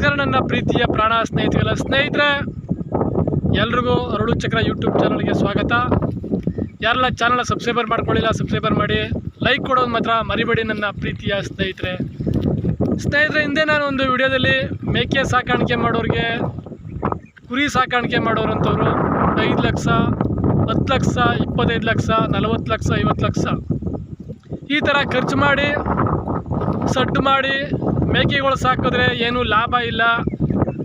ನಮಸ್ಕಾರ ನನ್ನ ಪ್ರೀತಿಯ ಪ್ರಾಣ ಸ್ನೇಹಿತರೆಲ್ಲ. ಸ್ನೇಹಿತರೆ, ಎಲ್ರಿಗೂ ಅರುಳು ಚಕ್ರ ಯೂಟ್ಯೂಬ್ ಚಾನಲ್ಗೆ ಸ್ವಾಗತ. ಯಾರೆಲ್ಲ ಚಾನಲ್ ಸಬ್ಸ್ಕ್ರೈಬರ್ ಮಾಡ್ಕೊಳ್ಳಿಲ್ಲ ಸಬ್ಸ್ಕ್ರೈಬರ್ ಮಾಡಿ ಲೈಕ್ ಕೊಡೋದು ಮಾತ್ರ ಮರಿಬೇಡಿ ನನ್ನ ಪ್ರೀತಿಯ ಸ್ನೇಹಿತರೆ. ಸ್ನೇಹಿತರೆ, ಹಿಂದೆ ನಾನು ಒಂದು ವಿಡಿಯೋದಲ್ಲಿ ಮೇಕೆ ಸಾಕಾಣಿಕೆ ಮಾಡೋರಿಗೆ ಕುರಿ ಸಾಕಾಣಿಕೆ ಮಾಡೋರಂಥವ್ರು ಐದು ಲಕ್ಷ, ಹತ್ತು ಲಕ್ಷ, ಇಪ್ಪತ್ತೈದು ಲಕ್ಷ, ನಲವತ್ತು ಲಕ್ಷ, ಐವತ್ತು ಲಕ್ಷ. ಈ ಥರ ಖರ್ಚು ಮಾಡಿ, ಸಡ್ಡು ಮಾಡಿ ಮೇಕೆಗಳು ಸಾಕಿದ್ರೆ ಏನು ಲಾಭ ಇಲ್ಲ.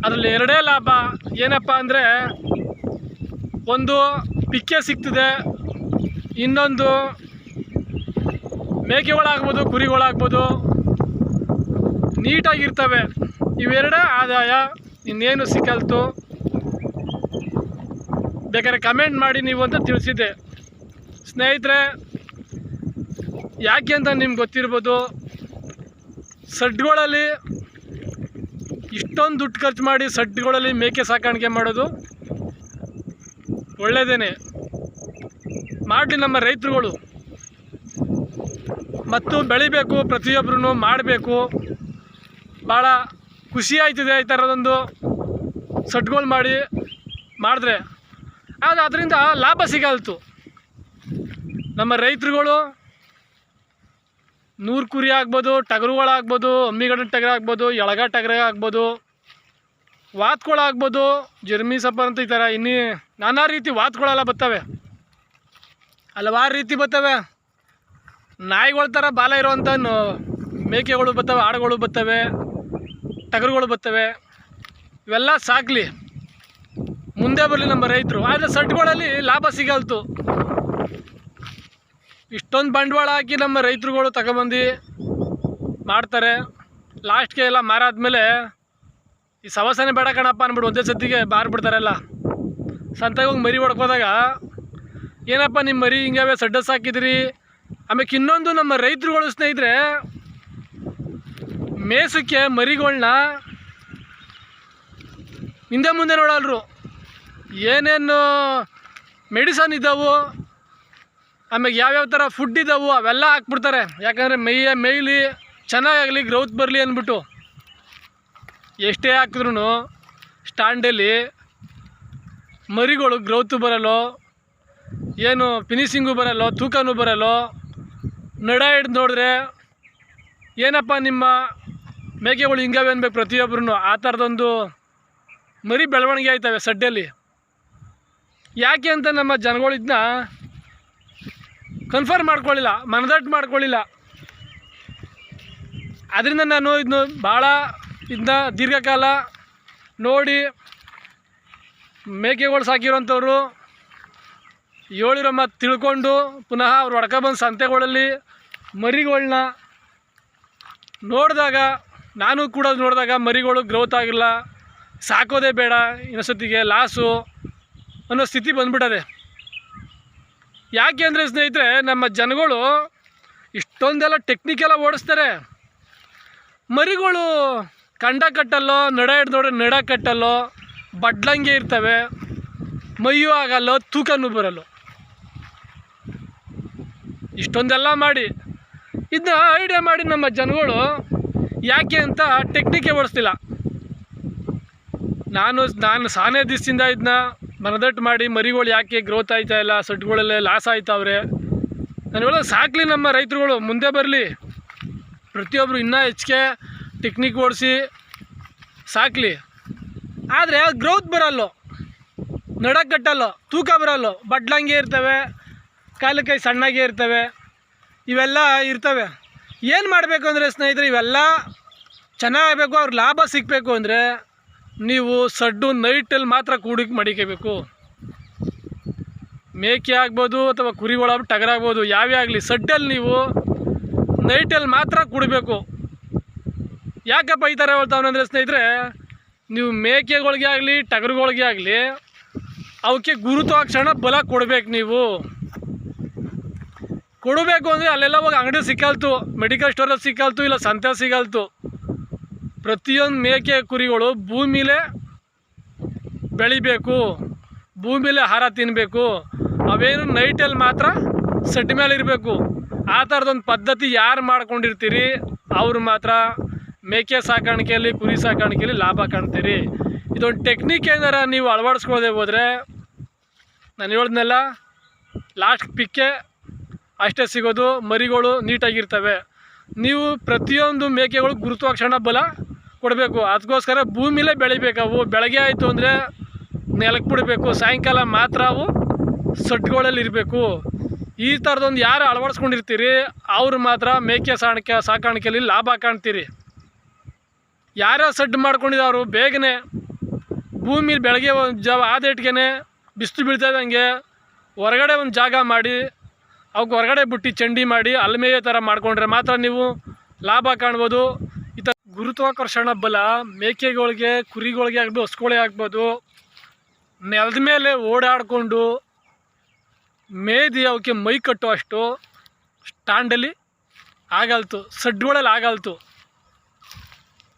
ಅದರಲ್ಲಿ ಎರಡೇ ಲಾಭ ಏನಪ್ಪ ಅಂದರೆ ಒಂದು ಪಿಕ್ಕೆ ಸಿಗ್ತದೆ, ಇನ್ನೊಂದು ಮೇಕೆಗಳಾಗ್ಬೋದು, ಕುರಿಗಳಾಗ್ಬೋದು, ನೀಟಾಗಿರ್ತವೆ. ಇವೆರಡೇ ಆದಾಯ, ಇನ್ನೇನು ಸಿಕ್ಕಲ್ತು? ಬೇಕಾದ್ರೆ ಕಮೆಂಟ್ ಮಾಡಿ ನೀವು ಅಂತ ತಿಳಿಸಿದ್ದೆ. ಸ್ನೇಹಿತರೆ, ಯಾಕೆ ಅಂತ ನಿಮ್ಗೆ ಗೊತ್ತಿರ್ಬೋದು. ಸಡ್ಗಳಲ್ಲಿ ಇಷ್ಟೊಂದು ದುಡ್ಡು ಖರ್ಚು ಮಾಡಿ ಸಡ್ಗಳಲ್ಲಿ ಮೇಕೆ ಸಾಕಾಣಿಕೆ ಮಾಡೋದು ಒಳ್ಳೆಯದೇನೆ ಮಾಡಲಿ ನಮ್ಮ ರೈತರುಗಳು. ಮತ್ತು ಬೆಳಿಬೇಕು ಪ್ರತಿಯೊಬ್ಬರೂ ಮಾಡಬೇಕು. ಭಾಳ ಖುಷಿ ಆಯ್ತಿದೆ ಈ ಥರದೊಂದು ಸಡ್ಗಳು ಮಾಡಿ ಮಾಡಿದ್ರೆ. ಆದರೆ ಅದರಿಂದ ಲಾಭ ಸಿಗಲ್ತು. ನಮ್ಮ ರೈತರುಗಳು ನೂರು ಕುರಿ ಆಗ್ಬೋದು ಟಗರುಗಳಾಗ್ಬೋದು ಅಮ್ಮಿಗಡ ಟಗರ ಆಗ್ಬೋದು, ಎಳಗ ಟಗರ ಆಗ್ಬೋದು ವಾತ್ಗಳಾಗ್ಬೋದು ಜರ್ಮಿ ಸಪ್ಪ ಅಂತ ಈ ಥರ ಇನ್ನೂ ನಾನಾ ರೀತಿ ವಾತ್ಗಳೆಲ್ಲ ಬರ್ತವೆ ಹಲವಾರು ರೀತಿ ಬರ್ತವೆ ನಾಯಿಗಳ ಥರ ಬಾಲ ಇರುವಂಥ ಮೇಕೆಗಳು ಬರ್ತವೆ ಆಡುಗಳು ಬರ್ತವೆ ಟಗರುಗಳು ಬರ್ತವೆ ಇವೆಲ್ಲ ಸಾಕಲಿ. ಮುಂದೆ ಬರಲಿ ನಮ್ಮ ರೈತರು. ಆದರೆ ಸಟ್ಗಳಲ್ಲಿ ಲಾಭ ಸಿಗಲ್ತು. ಇಷ್ಟೊಂದು ಬಂಡವಾಳ ಹಾಕಿ ನಮ್ಮ ರೈತರುಗಳು ತಗೊಬಂದು ಮಾಡ್ತಾರೆ. ಲಾಸ್ಟ್ಗೆ ಎಲ್ಲ ಮಾರಾದ್ಮೇಲೆ ಈ ಸವಸನೆ ಬೇಡ ಕಣಪ್ಪ ಅಂದ್ಬಿಟ್ಟು ಒಂದೇ ಸತಿಗೆ ಬಾರ್ಬಿಡ್ತಾರೆಲ್ಲ ಸಂತಾಗಿ ಹೋಗಿ ಮರಿ ಹೊಡ್ಕೋದಾಗ ಏನಪ್ಪ ನಿಮ್ಮ ಮರಿ ಹಿಂಗಾವೆ ಸಡ್ಡಸ್ ಹಾಕಿದ್ರಿ? ಆಮೇಲೆ ಇನ್ನೊಂದು ನಮ್ಮ ರೈತರುಗಳು ಸ್ನೇಹಿತರೆ, ಮೇಸಕ್ಕೆ ಮರಿಗಳನ್ನ ಹಿಂದೆ ಮುಂದೆ ನೋಡಲ್ರು. ಏನೇನು ಮೆಡಿಸನ್ ಇದ್ದಾವು ಆಮೇಲೆ ಯಾವ್ಯಾವ ಥರ ಫುಡ್ ಇದ್ದಾವು ಅವೆಲ್ಲ ಹಾಕ್ಬಿಡ್ತಾರೆ. ಯಾಕಂದರೆ ಮೈಯ ಮೇಯ್ಲಿ ಚೆನ್ನಾಗಾಗಲಿ ಗ್ರೌತ್ ಬರಲಿ ಅಂದ್ಬಿಟ್ಟು. ಎಷ್ಟೇ ಹಾಕಿದ್ರು ಸ್ಟ್ಯಾಂಡಲ್ಲಿ ಮರಿಗಳು ಗ್ರೌತು ಬರಲ್ಲೋ, ಏನು ಫಿನಿಶಿಂಗು ಬರಲ್ಲೋ, ತೂಕನೂ ಬರಲ್ಲೋ, ನಡ ಹಿಡ್ದು ನೋಡಿದ್ರೆ ಏನಪ್ಪ ನಿಮ್ಮ ಮೇಕೆಗಳು ಹಿಂಗಾವೆ ಅನ್ಬೇಕು ಪ್ರತಿಯೊಬ್ಬರೂ ಆ ಥರದೊಂದು ಮರಿ ಬೆಳವಣಿಗೆ ಆಯ್ತವೆ ಸಡ್ಡಲ್ಲಿ. ಯಾಕೆ ಅಂತ ನಮ್ಮ ಜನಗಳಿದ್ನ ಕನ್ಫರ್ಮ್ ಮಾಡ್ಕೊಳ್ಳಿಲ್ಲ, ಮನದಟ್ಟು ಮಾಡ್ಕೊಳ್ಳಿಲ್ಲ. ಅದರಿಂದ ನಾನು ಇದನ್ನು ಭಾಳ ಇದನ್ನ ದೀರ್ಘಕಾಲ ನೋಡಿ ಮೇಕೆಗಳು ಸಾಕಿರೋಂಥವ್ರು ಹೇಳಿರೋ ಮತ್ತು ತಿಳ್ಕೊಂಡು ಪುನಃ ಅವ್ರು ಹೊಡ್ಕೊಬಂದು ಸಂತೆಗಳಲ್ಲಿ ಮರಿಗಳನ್ನ ನೋಡಿದಾಗ, ನಾನು ಕೂಡ ನೋಡಿದಾಗ ಮರಿಗಳು ಗ್ರೋತ್ ಆಗಿಲ್ಲ. ಸಾಕೋದೇ ಬೇಡ ಇನ್ನೊಂದ್ಸತಿಗೆ ಲಾಸು ಅನ್ನೋ ಸ್ಥಿತಿ ಬಂದ್ಬಿಟ್ಟದೆ. ಯಾಕೆ ಅಂದರೆ ಸ್ನೇಹಿತರೆ, ನಮ್ಮ ಜನಗಳು ಇಷ್ಟೊಂದೆಲ್ಲ ಟೆಕ್ನಿಕೆಲ್ಲ ಓಡಿಸ್ತಾರೆ. ಮರಿಗಳು ಕಂಡ ಕಟ್ಟಲ್ಲೋ, ನಡ ಹಿಡ್ದು ನೋಡ್ರೆ ನಡ ಕಟ್ಟಲ್ಲೋ, ಬಡ್ಲಂಗೆ ಇರ್ತವೆ. ಮೈಯೂ ಆಗಲ್ಲ, ತೂಕನೂ ಬರಲ್ಲ. ಇಷ್ಟೊಂದೆಲ್ಲ ಮಾಡಿ. ಇದನ್ನ ಐಡಿಯಾ ಮಾಡಿ ನಮ್ಮ ಜನಗಳು ಯಾಕೆ ಅಂತ ಟೆಕ್ನಿಕೆ ಓಡಿಸ್ತಿಲ್ಲ ನಾನು ನಾನು ಸಾನೇ ದಿವಸದಿಂದ ಇದನ್ನ ಮನದಟ್ಟು ಮಾಡಿ ಮರಿಗಳು ಯಾಕೆ ಗ್ರೋತ್ ಆಯ್ತಾ ಇಲ್ಲ ಸೊಟ್ಟುಗಳಲ್ಲೇ ಲಾಸ್ ಆಯ್ತಾವ್ರೆ. ನಾನು ಹೇಳೋದು ಸಾಕಲಿ ನಮ್ಮ ರೈತರುಗಳು, ಮುಂದೆ ಬರಲಿ. ಪ್ರತಿಯೊಬ್ಬರು ಇನ್ನೂ ಹೆಚ್ಚಿಗೆ ಟೆಕ್ನಿಕ್ ಓಡಿಸಿ ಸಾಕಲಿ. ಆದರೆ ಗ್ರೋತ್ ಬರಲ್ಲೋ ನಡಕ್ಕೆ ಕಟ್ಟಲ್ಲೋ, ತೂಕ ಬರಲ್ಲೋ, ಬಡ್ಲಂಗೆ ಇರ್ತವೆ, ಕಾಲು ಕೈ ಸಣ್ಣಗೆ ಇರ್ತವೆ, ಇವೆಲ್ಲ ಇರ್ತವೆ. ಏನು ಮಾಡಬೇಕು ಅಂದರೆ ಸ್ನೇಹಿತರೆ, ಇವೆಲ್ಲ ಚೆನ್ನಾಗಬೇಕು ಅವ್ರ ಲಾಭ ಸಿಗಬೇಕು ಅಂದರೆ ನೀವು ಸಡ್ಡು ನೈಟಲ್ಲಿ ಮಾತ್ರ ಕೂಡಿಕೆ ಮಡಿಕೋಬೇಕು. ಮೇಕೆ ಆಗ್ಬೋದು ಅಥವಾ ಕುರಿಗಳ ಟಗರ್ ಆಗ್ಬೋದು, ಯಾವೇ ಆಗಲಿ ಸಡ್ಡಲ್ಲಿ ನೀವು ನೈಟಲ್ಲಿ ಮಾತ್ರ ಕುಡಬೇಕು. ಥರ ಹೇಳ್ತಾವನೆ ಅಂದರೆ ಸ್ನೇಹಿತರೆ, ನೀವು ಮೇಕೆಗಳಿಗೆ ಆಗಲಿ, ಟಗರುಗಳಿಗೆ ಆಗಲಿ, ಅವಕ್ಕೆ ಗುರುತ್ವಾಕರ್ಷಣ ಬಲ ಕೊಡಬೇಕು ನೀವು. ಕೊಡಬೇಕು ಅಂದರೆ ಅಲ್ಲೆಲ್ಲ ಹೋಗಿ ಅಂಗಡಿ ಸಿಕ್ಕಲ್ತು, ಮೆಡಿಕಲ್ ಸ್ಟೋರಲ್ಲಿ ಸಿಕ್ಕಲ್ತು, ಇಲ್ಲ ಸಂತೆ ಸಿಗಲ್ತು. ಪ್ರತಿಯೊಂದು ಮೇಕೆ ಕುರಿಗಳು ಭೂಮಿಲೇ ಬೆಳಿಬೇಕು, ಭೂಮಿಲೆ ಆಹಾರ ತಿನ್ನಬೇಕು ಅವೇನು ನೈಟಲ್ಲಿ ಮಾತ್ರ ಸೆಡ್ ಮೇಲೆ ಇರಬೇಕು. ಆ ಥರದೊಂದು ಪದ್ಧತಿ ಯಾರು ಮಾಡ್ಕೊಂಡಿರ್ತೀರಿ, ಅವ್ರು ಮಾತ್ರ ಮೇಕೆ ಸಾಕಾಣಿಕೆಯಲ್ಲಿ, ಕುರಿ ಸಾಕಾಣಿಕೆಯಲ್ಲಿ ಲಾಭ ಕಾಣ್ತೀರಿ. ಇದೊಂದು ಟೆಕ್ನಿಕ್ ಏನಾರ ನೀವು ಅಳವಡಿಸ್ಕೊಳ್ಳದೆ ಹೋದರೆ ನಾನು ಹೇಳ್ದನ್ನೆಲ್ಲ ಲಾಸ್ಟ್ ಪಿಕ್ಕೆ ಅಷ್ಟೇ ಸಿಗೋದು, ಮರಿಗಳು ನೀಟಾಗಿರ್ತವೆ. ನೀವು ಪ್ರತಿಯೊಂದು ಮೇಕೆಗಳು ಗುರುತ್ವಾಕ್ಷಣ ಬಲ ಕೊಡಬೇಕು. ಅದಕ್ಕೋಸ್ಕರ ಭೂಮಿಲೇ ಬೆಳಿಬೇಕು. ಅವು ಬೆಳಗ್ಗೆ ಆಯಿತು ಅಂದರೆ ನೆಲಕ್ಕೆ ಬಿಡಬೇಕು. ಸಾಯಂಕಾಲ ಮಾತ್ರ ಅವು ಸೊಟ್ಟುಗಳಲ್ಲಿ ಇರಬೇಕು. ಈ ಥರದೊಂದು ಯಾರು ಅಳವಡಿಸ್ಕೊಂಡಿರ್ತೀರಿ, ಅವ್ರು ಮಾತ್ರ ಮೇಕೆ ಸಾಣಿಕೆ ಸಾಕಾಣಿಕೆಯಲ್ಲಿ ಲಾಭ ಕಾಣ್ತೀರಿ. ಯಾರ್ಯಾರು ಸಡ್ಡು ಮಾಡ್ಕೊಂಡಿದ್ದಾರು ಬೇಗನೆ ಭೂಮಿಲಿ ಬೆಳಗ್ಗೆ ಒಂದು ಜಾವ ಆದೇಟ್ಗೆ ಬಿಸಿಲು ಬೀಳ್ತಾ ಇದ್ದಂಗೆ ಹೊರಗಡೆ ಒಂದು ಜಾಗ ಮಾಡಿ ಅವಕ್ಕೆ ಹೊರಗಡೆ ಬಿಟ್ಟು ಚಂಡಿ ಮಾಡಿ, ಅಲ್ಮೇಯ ಥರ ಮಾಡಿಕೊಂಡ್ರೆ ಮಾತ್ರ ನೀವು ಲಾಭ ಕಾಣ್ಬೋದು. ಗುರುತ್ವಾಕರ್ಷಣ ಬಲ, ಮೇಕೆಗಳಿಗೆ, ಕುರಿಗಳಿಗೆ ಆಗ್ಬೋದು, ಹೊಸ್ಕೊಳೆ ಆಗ್ಬೋದು, ನೆಲದ ಮೇಲೆ ಓಡಾಡಿಕೊಂಡು ಮೇದಿ ಅವಕ್ಕೆ ಮೈ ಕಟ್ಟೋ ಅಷ್ಟು ಸ್ಟ್ಯಾಂಡಲ್ಲಿ ಆಗಲ್ತು, ಸಡ್ಗಳಲ್ಲಿ ಆಗಲ್ತು.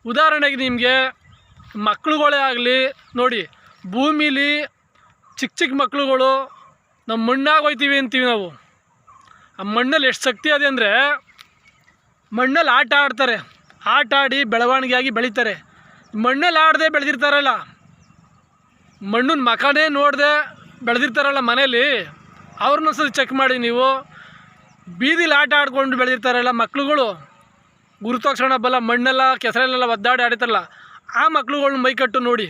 ಉದಾಹರಣೆಗೆ ನಿಮಗೆ ಮಕ್ಕಳುಗಳೇ ಆಗಲಿ, ನೋಡಿ, ಭೂಮಿಲಿ ಚಿಕ್ಕ ಚಿಕ್ಕ ಮಕ್ಕಳುಗಳು ನಮ್ಮ ಮಣ್ಣಾಗ ಹೋಯ್ತೀವಿ ಅಂತೀವಿ ನಾವು. ಆ ಮಣ್ಣಲ್ಲಿ ಎಷ್ಟು ಶಕ್ತಿ ಅದೆ ಅಂದರೆ ಮಣ್ಣಲ್ಲಿ ಆಟ ಆಡ್ತಾರೆ. ಆಟ ಆಡಿ ಬೆಳವಣಿಗೆಯಾಗಿ ಬೆಳೀತಾರೆ. ಮಣ್ಣಲ್ಲಿ ಆಡದೆ ಬೆಳೆದಿರ್ತಾರಲ್ಲ, ಮಣ್ಣಿನ ಮಖನೇ ನೋಡದೆ ಬೆಳೆದಿರ್ತಾರಲ್ಲ ಮನೇಲಿ, ಅವ್ರನ್ನ ಸಹ ಚೆಕ್ ಮಾಡಿ ನೀವು. ಬೀದಿಲಿ ಆಟ ಆಡ್ಕೊಂಡು ಬೆಳೆದಿರ್ತಾರಲ್ಲ ಮಕ್ಳುಗಳು ಗುರುತಕ್ಷಣ ಬಲ್ಲ ಮಣ್ಣೆಲ್ಲ ಕೆಸರಲ್ಲೆಲ್ಲ ಒದ್ದಾಡಿ ಆಡಿತಾರಲ್ಲ ಆ ಮಕ್ಳುಗಳ್ನ ಮೈಕಟ್ಟು ನೋಡಿ.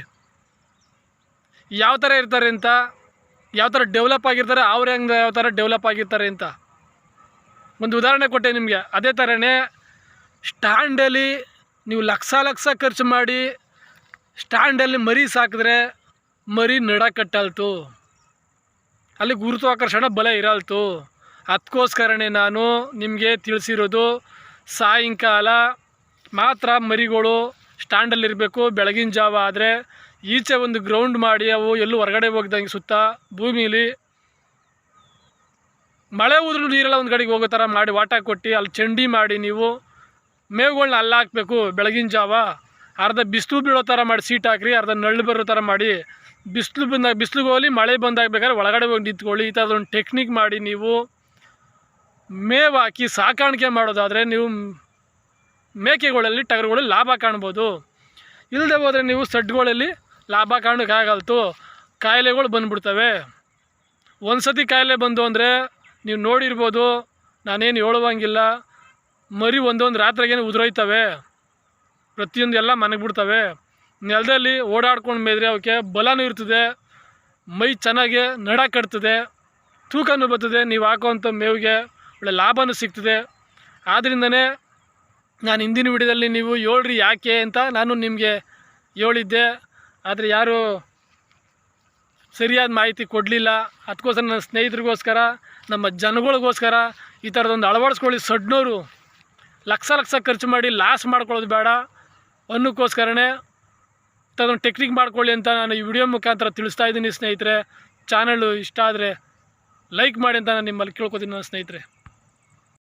ಯಾವ ಥರ ಇರ್ತಾರೆ ಅಂತ, ಯಾವ ಥರ ಡೆವಲಪ್ ಆಗಿರ್ತಾರೆ, ಅವ್ರು ಹೆಂಗೆ ಯಾವ ಥರ ಡೆವಲಪ್ ಆಗಿರ್ತಾರೆ ಅಂತ. ಒಂದು ಉದಾಹರಣೆ ಕೊಟ್ಟೆ ನಿಮಗೆ, ಅದೇ ಥರನೇ ಸ್ಟ್ಯಾಂಡಲ್ಲಿ ನೀವು ಲಕ್ಷ ಲಕ್ಷ ಖರ್ಚು ಮಾಡಿ ಸ್ಟ್ಯಾಂಡಲ್ಲಿ ಮರಿ ಸಾಕಿದ್ರೆ ಮರಿ ನಡ ಕಟ್ಟಲ್ತು. ಅಲ್ಲಿ ಗುರುತ್ವಾಕರ್ಷಣ ಬಲ ಇರಲ್ತು. ಅದಕ್ಕೋಸ್ಕರನೇ ನಾನು ನಿಮಗೆ ತಿಳಿಸಿರೋದು ಸಾಯಂಕಾಲ ಮಾತ್ರ ಮರಿಗಳು ಸ್ಟ್ಯಾಂಡಲ್ಲಿರಬೇಕು. ಬೆಳಗಿನ ಜಾವ ಆದರೆ ಈಚೆ ಒಂದು ಗ್ರೌಂಡ್ ಮಾಡಿ ಅವು ಎಲ್ಲೂ ಹೊರಗಡೆ ಹೋಗ್ದಂಗೆ ಸುತ್ತ ಭೂಮಿಲಿ ಮಳೆ ಉದ್ರೂ ನೀರೆಲ್ಲ ಒಂದು ಕಡೆಗೆ ಹೋಗೋ ಥರ ಮಾಡಿ ವಾಟ ಕೊಟ್ಟು ಅಲ್ಲಿ ಚಂಡಿ ಮಾಡಿ ನೀವು ಮೇವುಗಳ್ನ ಅಲ್ಲಿ ಹಾಕಬೇಕು, ಬೆಳಗಿನ ಜಾವ. ಅರ್ಧ ಬಿಸಿಲು ಬೀಳೋ ಥರ ಮಾಡಿ ಸೀಟ್ ಹಾಕ್ರಿ, ಅರ್ಧ ನಳ್ಳು ಬರೋ ಥರ ಮಾಡಿ. ಬಿಸಿಲು ಬಂದಾಗ ಬಿಸಿಲಿಗೆ ಹೋಗಲಿ, ಮಳೆ ಬಂದಾಗ ಬೇಕಾದ್ರೆ ಒಳಗಡೆ ಹೋಗಿ ನಿಂತ್ಕೊಳ್ಳಿ. ಈ ಥರದೊಂದು ಟೆಕ್ನಿಕ್ ಮಾಡಿ ನೀವು. ಮೇವು ಹಾಕಿ ಸಾಕಾಣಿಕೆ ಮಾಡೋದಾದರೆ ನೀವು ಮೇಕೆಗಳಲ್ಲಿ ಟಗರುಗಳಲ್ಲಿ ಲಾಭ ಕಾಣ್ಬೋದು. ಇಲ್ಲದೆ ಹೋದರೆ ನೀವು ಸಡ್ಗಳಲ್ಲಿ ಲಾಭ ಕಾಣೋಕ್ಕಾಗಲ್ತು. ಕಾಯಿಲೆಗಳು ಬಂದುಬಿಡ್ತವೆ. ಒಂದು ಸತಿ ಕಾಯಿಲೆ ಬಂದು ಅಂದರೆ ನೀವು ನೋಡಿರ್ಬೋದು, ನಾನೇನು ಹೇಳುವಂಗಿಲ್ಲ. ಮರಿ ಒಂದೊಂದು ರಾತ್ರಿಗೇನು ಉದುರೋಯ್ತವೆ. ಪ್ರತಿಯೊಂದು ಎಲ್ಲ ಮನೆಗೆ ಬಿಡ್ತವೆ. ನೆಲದಲ್ಲಿ ಓಡಾಡ್ಕೊಂಡು ಮೇದ್ರೆ ಅವಕ್ಕೆ ಬಲನೂ ಇರ್ತದೆ. ಮೈ ಚೆನ್ನಾಗಿ ನಡ ಕಟ್ತದೆ. ತೂಕನೂ ಬರ್ತದೆ. ನೀವು ಹಾಕೋವಂಥ ಮೇವಿಗೆ ಒಳ್ಳೆ ಲಾಭನೂ ಸಿಗ್ತದೆ. ಆದ್ದರಿಂದನೇ ನಾನು ಹಿಂದಿನ ವಿಡಿಯೋದಲ್ಲಿ ನೀವು ಹೇಳ್ರಿ ಯಾಕೆ ಅಂತ ನಾನು ನಿಮಗೆ ಹೇಳಿದ್ದೆ. ಆದರೆ ಯಾರು ಸರಿಯಾದ ಮಾಹಿತಿ ಕೊಡಲಿಲ್ಲ. ಅದಕ್ಕೋಸ್ಕರ ನನ್ನ ಸ್ನೇಹಿತರಿಗೋಸ್ಕರ, ನಮ್ಮ ಜನಗಳಿಗೋಸ್ಕರ ಈ ಥರದೊಂದು ಅಳವಡಿಸ್ಕೊಳ್ಳಿ ಸಡ್ನೋರು. ಲಕ್ಷ ಲಕ್ಷ ಖರ್ಚು ಮಾಡಿ ಲಾಸ್ ಮಾಡ್ಕೊಳ್ಳೋದು ಬೇಡ. ಅನ್ನೋಕ್ಕೋಸ್ಕರನೇ ತನ್ನ ಟೆಕ್ನಿಕ್ ಮಾಡ್ಕೊಳ್ಳಿ ಅಂತ ನಾನು ಈ ವಿಡಿಯೋ ಮುಖಾಂತರ ತಿಳಿಸ್ತಾ ಇದ್ದೀನಿ ಸ್ನೇಹಿತರೆ. ಚಾನಲ್ಲು ಇಷ್ಟ ಆದರೆ ಲೈಕ್ ಮಾಡಿ ಅಂತ ನಾನು ನಿಮ್ಮಲ್ಲಿ ಕೇಳ್ಕೊತೀನಿ ನನ್ನ ಸ್ನೇಹಿತರೆ.